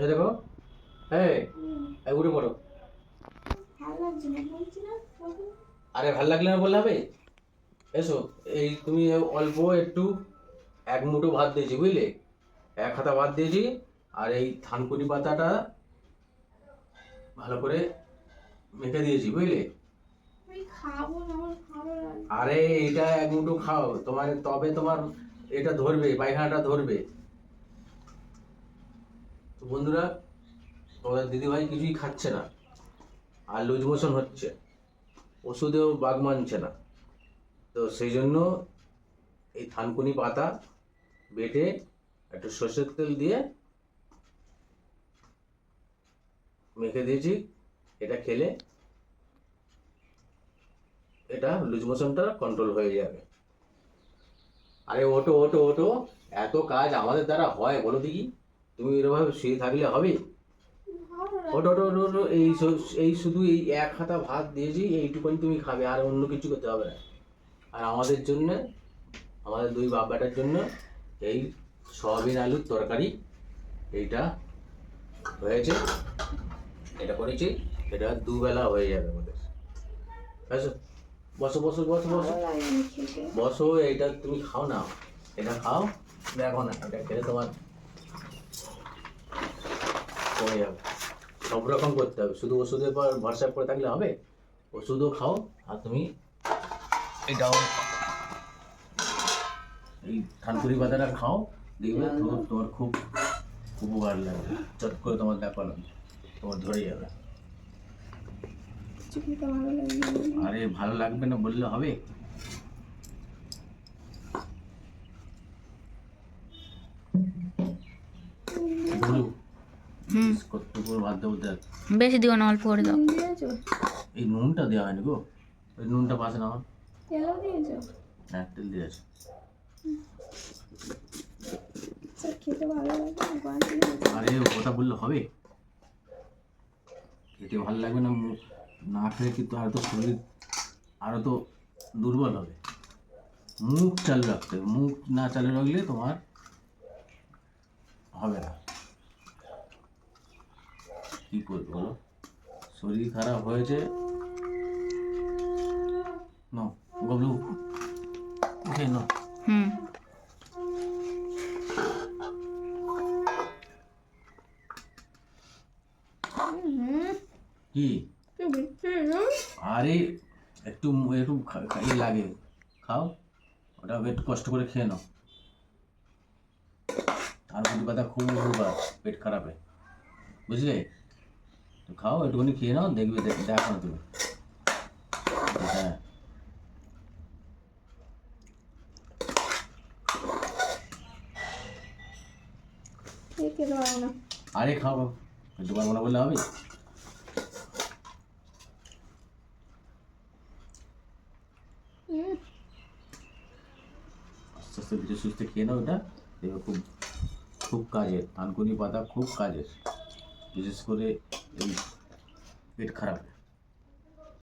এই দেখো। এই এই উঠে পড়ো। আরে ভালো লাগলে না বললে হবে? এসো, এই তুমি অল্প একটু এক মুঠো ভাত দিয়েছি, বুঝলে? এক হাতা ভাত দিয়েছি, আর এই থানকুনি পাতাটা ভালো করে মেখে দিয়েছি, বুঝলে? আরে এটা এক মুঠো খাও, তোমার তবে তোমার এটা ধরবে, পায়খানাটা ধরবে। তো বন্ধুরা, তোমাদের দিদিভাই কিছুই খাচ্ছে না। আর লুজ মোশন হচ্ছে। ওষুধেও বাগ মানছে না। তো সেই জন্য এই থানকুনি পাতা বেটে একটু সর্ষের তেল দিয়ে মেখে দিয়েছি। এটা খেলে এটা লুজ মোশনটা কন্ট্রোল হয়ে যাবে। আরে ওটো ওটো ওটো, এত কাজ আমাদের দ্বারা হয়, বলো দেখি। তুমি এরভাবে শুয়ে থাকলে হবে? ওটো ওটো এই এই শুধু এই এক হাতা ভাত দিয়েছি এইটুকুনি তুমি খাবে আর অন্য কিছু করতে হবে না। আর আমাদের জন্য আমাদের দুই বাপ বেটার জন্য এই সয়াবিন আলুর তরকারি এইটা হয়েছে এটা করেছি এটা দুবেলা হয়ে যাবে আমাদের। বুঝছ? বসো বসো বসো বসো। বসো এইটা তুমি খাও না। এটা খাও দেখো না এটা খেলে তোমার কমে যাবে। সব রকম করতে হবে। শুধু ওষুধের পর ভরসা করে থাকলে হবে? ওষুধও খাও আর তুমি এটাও এই থানকুড়ি পাতাটা খাও দেখবে তোমার তোমার খুব উপকার লাগবে। চট করে তোমার না তোমার ধরে যাবে। ভালো আরে ভালো লাগবে না বললে হবে? হুম। কত করে ভাত দেবো দেখ। বেশি দিও না অল্প করে দাও। এই নুনটা দেওয়া হয়নি গো। ওই নুনটা পাশে না তেলও দিয়েছ? হ্যাঁ তেল দিয়েছে। খেতে ভালো লাগে দিয়েছ। আরে ও কথা বললে হবে? খেতে ভালো লাগবে না না খেলে কিন্তু আরও তো শরীর আরও তো দুর্বল হবে। মুখ চালু রাখতে হবে। মুখ না চালু রাখলে তোমার হবে না। কি করবে বলো? শরীর খারাপ হয়েছে? নাও গবলু উঠে নাও। হুম। হুম, কি না? আরে একটু একটু খা- খা- ইয়ে লাগে। খাও ওটা একটু কষ্ট করে খেয়ে নাও। আর কুটি পাতা খুব উপকার পেট খারাপে। বুঝলে? খাও একটুখানি খেয়ে নাও দেখবে দেখ- দেখো না তুমি হ্যাঁ এ খেতে পারব না আরে খাও একটু পারব না বললে হবে হুম, আস্তে আস্তে ধীরে সুস্থে খেয়ে নাও এটা দেখবে খুব খুব কাজের থানকুনি পাতা খুব কাজের বিশেষ করে এই পেট খারাপ